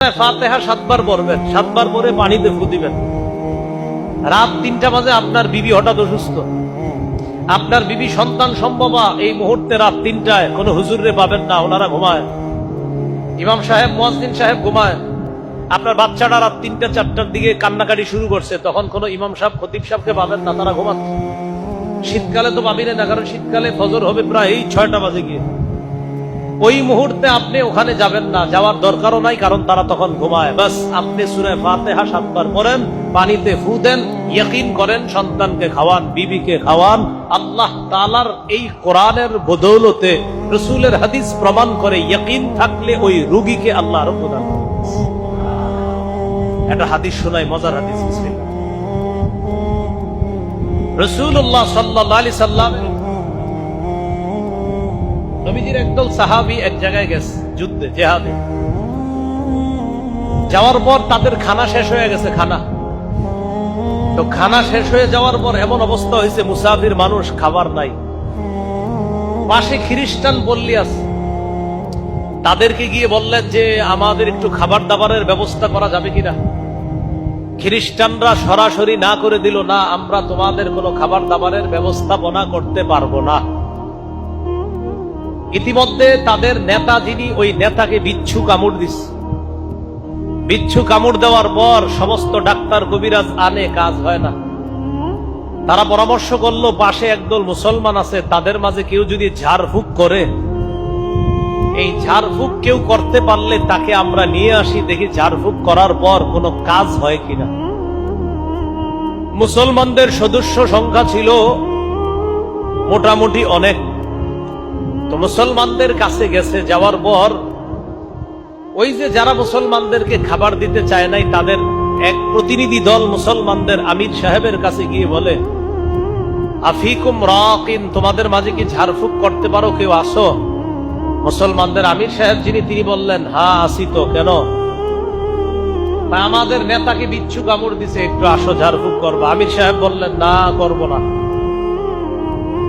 ফাতেহা সাতবার পড়বেন। সাতবার পরে পানিতে ফু দিবেন। রাত তিনটা আপনার বিবি হঠাৎ অসুস্থ। আপনার বিবি সন্তান সম্ভবা, এই মুহূর্তে রাত তিনটায়। কোনো হুজুরে পাবেন না, ওনারা ঘুমায়। ইমাম সাহেব মসজিদ সাহেব ঘুমায়। আপনার বাচ্চাটা রাত তিনটা, চারটার দিকে কান্নাকাটি শুরু করছে। তখন কোনো ইমাম সাহেব, খতিব সাহেবকে পাবেন না, তারা ঘুমাচ্ছে। শীতকালে তো পাবি না, কারণ শীতকালে ফজর হবে প্রায় এই ছয়টা বাজে গিয়ে। ওই মুহূর্তে আপনি ওখানে যাবেন না, যাওয়ার দরকারও নাই, কারণ তারা তখন ঘুমায়। বাস, আপনি সুরে ফাতেহা সাতবার পড়েন, পানিতে ফু দেন, ইয়কিন করেন, সন্তানকে খাওয়ান, বিবিকে খাওয়ান। আল্লাহ তালার এই কোরআনের বদৌলতে রসুলের হাদিস প্রমাণ করে ইয়কিন থাকলে ওই রুগীকে আল্লাহ আরও প্রদান। একটা হাদিস শোনায় মজার হাদিস রসুল্লাহ সাল্লাহ আলি সাল্লামের নবীজির একদল সাহাবি এক জায়গায় গেছে, যুদ্ধে, জেহাদে। যাওয়ার পর তাদের খানা শেষ হয়ে গেছে, খানা। তো খানা শেষ হয়ে যাওয়ার পর এমন অবস্থা হয়েছে, মুসাফির মানুষ খাবার নাই। পাশে খ্রিস্টান বললি আছে। তাদেরকে গিয়ে বললেন যে, আমাদের একটু খাবার দাবারের ব্যবস্থা করা যাবে কিনা? খ্রিস্টানরা সরাসরি না করে দিল, না, আমরা তোমাদের কোনো খাবার দাবারের ব্যবস্থাপনা করতে পারব না। ইতিমধ্যে তাদের নেতা যিনি, ওই নেতাকে বিচ্ছু কামড় দিস বিচ্ছু কামড় দেওয়ার পর সমস্ত ডাক্তার কবিরাজ আনে, কাজ হয় না। তারা পরামর্শ করল, পাশে একদল মুসলমান আছে, তাদের মাঝে কেউ যদি ঝাড়ফুঁক করে, এই ঝাড়ফুঁক কেউ করতে পারলে তাকে আমরা নিয়ে আসি, দেখি ঝাড়ফুঁক করার পর কোনো কাজ হয় কিনা। মুসলমানদের সদস্য সংখ্যা ছিল মোটামুটি অনেক। তো মুসলমানদের কাছে গেছে, যাওয়ার পর ওই যে যারা মুসলমানদেরকে খাবার দিতে চায় নাই, তাদের এক প্রতিনিধি দল মুসলমানদের আমির সাহেবের কাছে গিয়ে বলে, আফিকুম রাকিন, তোমাদের মাঝে কি ঝাড়ফুঁক করতে পারো? কেউ আসো? মুসলমানদের আমির সাহেব যিনি, তিনি বললেন, হা, আসি তো, কেন? আমাদের নেতাকে বিচ্ছু কামড় দিছে, একটু আসো, ঝাড়ফুঁক করব। আমির সাহেব বললেন, না, করব না।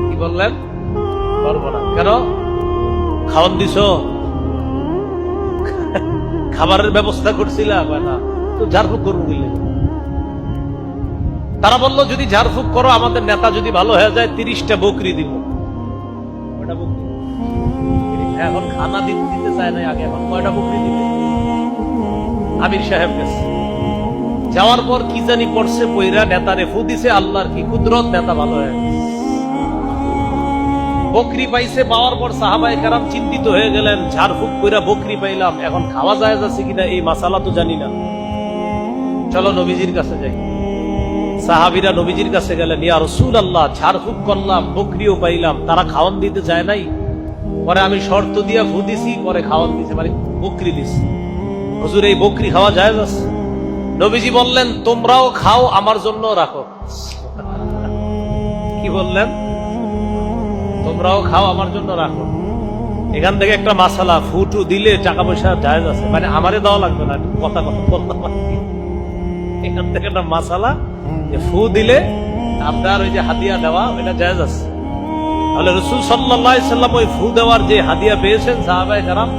কি বললেন? করব না। কেন? খাওয়ান দিছ? খাবারের ব্যবস্থা করছিলাম তো ঝাড়ফুঁক করব বুঝলেন তারা বলল, যদি ঝাড়ফুঁক করো, আমাদের নেতা যদি ভালো হয়ে যায়, তিরিশটা বকরি দিব। এখন খানা দিতে চায় না আগে, এখন কয়টা বকরি দিবে? আমির সাহেব গেছে। যাওয়ার পর কি জানি পড়ছে পইরা নেতারে ফু দিছে, আল্লাহর কি কুদরত নেতা ভালো হয়ে গেছে। বকরি পাইছে পাওয়ার পর সাহাবাই কারাম চিন্তিত হয়ে গেলেন, ঝাড়ফুক কইরা বকরি পাইলাম, এখন খাওয়া যায় যাচ্ছে কিনা এই মাসালা তো জানি না। চলো নবীজির কাছে যাই। সাহাবিরা নবীজির কাছে গেলেন, ইয়া রসুল আল্লাহ ঝাড়ফুক করলাম, বকরিও পাইলাম, তারা খাওয়ান দিতে যায় নাই? পরে আমি শর্ত দিয়া ভু দিছি, পরে খাওয়ান দিছে মানে বকরি দিছি। হুজুর, এই বকরি খাওয়া যায় যাচ্ছে নবীজি বললেন, তোমরাও খাও, আমার জন্য রাখো। কি বললেন? তোমরাও খাও, আমার জন্য রাখো। এখান থেকে একটা মাসালা, ফুটু দিলে টাকা পয়সা জায়জ আছে। মানে আমারে দেওয়া লাগবে না কথা কথা বললাম এখান থেকে একটা মাসালা, যে ফু দিলে আপনার ওই যে হাদিয়া দেওয়া, ওইটা জায়জ আছে। তাহলে রসুল সাল্লাহ সাল্লাম ওই ফু দেওয়ার যে পেয়েছেন কারাম,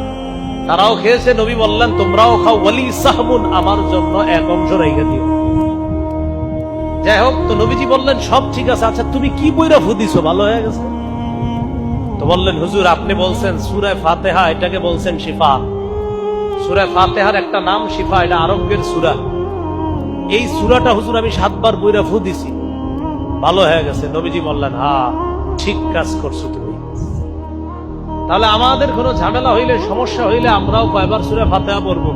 তারাও খেয়েছে। নবী বললেন, তোমরাও খাও, ওয়ালি সাহবুন আমার জন্য এক অংশ রেখে দিও। যাই হোক, তো নবীজি বললেন, সব ঠিক আছে। আচ্ছা তুমি কি বইরা ফু দিছো? ভালো হয়ে গেছে? বললেন, হুজুর, আপনি বলছেন সুরায় ফাতেহা, এটাকে বলছেন শিফা। সুরায় ফাতেহার একটা নাম শিফা, এটা আরোগ্যের সুরা। এই সুরাটা, হুজুর, আমি সাতবার বইরা ফু দিছি। ভালো হয়ে গেছে, নবীজি বললেন, হা, ঠিক কাজ করছ তুমি। তাহলে আমাদের কোনো ঝামেলা হইলে, সমস্যা হইলে আমরাও কয়বার সুরে ফাতেহা পড়ব?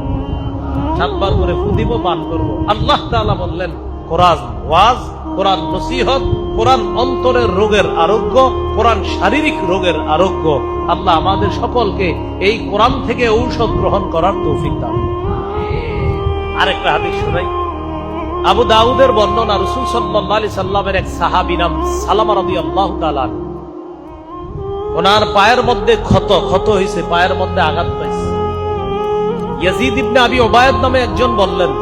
সাতবার করে ফু দিব, পান করব। আল্লাহ তাআলা বললেন, কোরআন ওয়াজ, কোরআন নসিহত, কোরআন অন্তরের রোগের আরোগ্য কোরআন শারীরিক রোগের আরোগ্য, আল্লাহ আমাদের সকলকে এই কোরআন থেকে ঔষধ গ্রহণ করার তৌফিক দান। আরেকটা হাদিস শোনাই। আবু দাউদের বর্ণনা রসুল সাল্লাহ আলি সাল্লামের এক সাহাবি নাম সালামা রবি আল্লাহ ওনার পায়ের মধ্যে ক্ষত ক্ষত হয়েছে পায়ের মধ্যে আঘাত পাইছে। ইয়াজিদ ইবনে আবি ওবায়দ নামে একজন বললেন,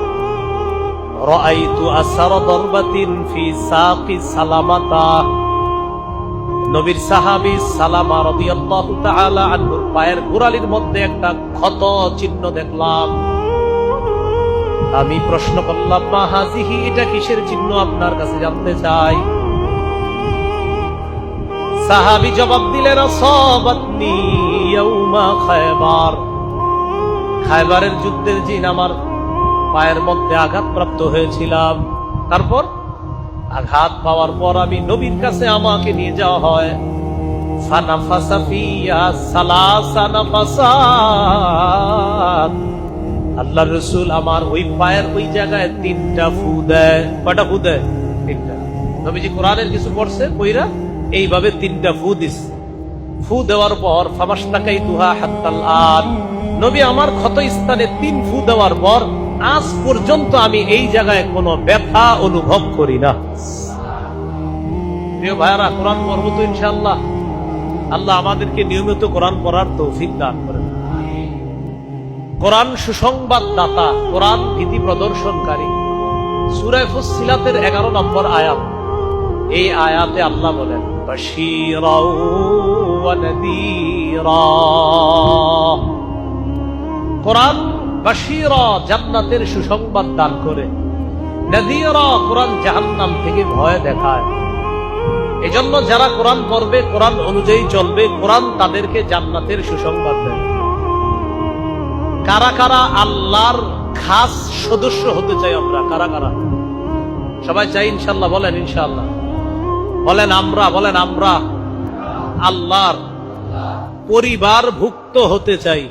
রাআইতু আসার দরবাতিন ফি সাকি সালামাতা। নবীর সাহাবি সালামা রাদিয়াল্লাহু পায়ের গোড়ালির মধ্যে একটা ক্ষত চিহ্ন দেখলাম। আমি প্রশ্ন করলাম, মা হাজিহি, এটা কিসের চিহ্ন আপনার কাছে জানতে চাই? সাহাবি জবাব দিলেন, সবাতনি ইয়াউমা খায়বার। খায়বারের যুদ্ধের দিন আমার পায়ের মধ্যে আঘাতপ্রাপ্ত হয়েছিলাম। তারপর আঘাত পাওয়ার পর আমি নবীর কাছে আমাকে নিয়ে যাওয়া হয়। রসুল আমার ওই পায়ের ওই জায়গায় তিনটা কোরআনের কিছু পড়ছে এইভাবে তিনটা ফু দিস ফু দেওয়ার পর আন নবী আমার ক্ষত স্থানে তিন ফু দেওয়ার পর আজ পর্যন্ত আমি এই জায়গায় কোনো ব্যথা অনুভব করি না। ভাইয়ারা, কোরআন পড়ব তো ইনশাআল্লাহ। আল্লাহ আমাদেরকে নিয়মিত কোরআন পড়ার তৌফিক দান করেন। কোরআন সুসংবাদ দাতা কোরআন ভীতি প্রদর্শনকারী। সুরায় ফুসিলাতের এগারো নম্বর আয়াত। এই আয়াতে আল্লাহ বলেন কোরআন জান্নাতের সুসংবাদ দান করে। কোরআন জাহান্নাম থেকে ভয় দেখায়। এজন্য যারা কোরআন পড়বে, কোরআন অনুযায়ী চলবে, কোরআন তাদেরকে জান্নাতের সুসংবাদ দেয়। কারা কারা আল্লাহর খাস সদস্য হতে চাই আমরা? কারা কারা? সবাই চাই ইনশাল্লাহ বলেন ইনশাল্লাহ বলেন আমরা বলেন আমরা আল্লাহর পরিবার ভুক্ত হতে চাই।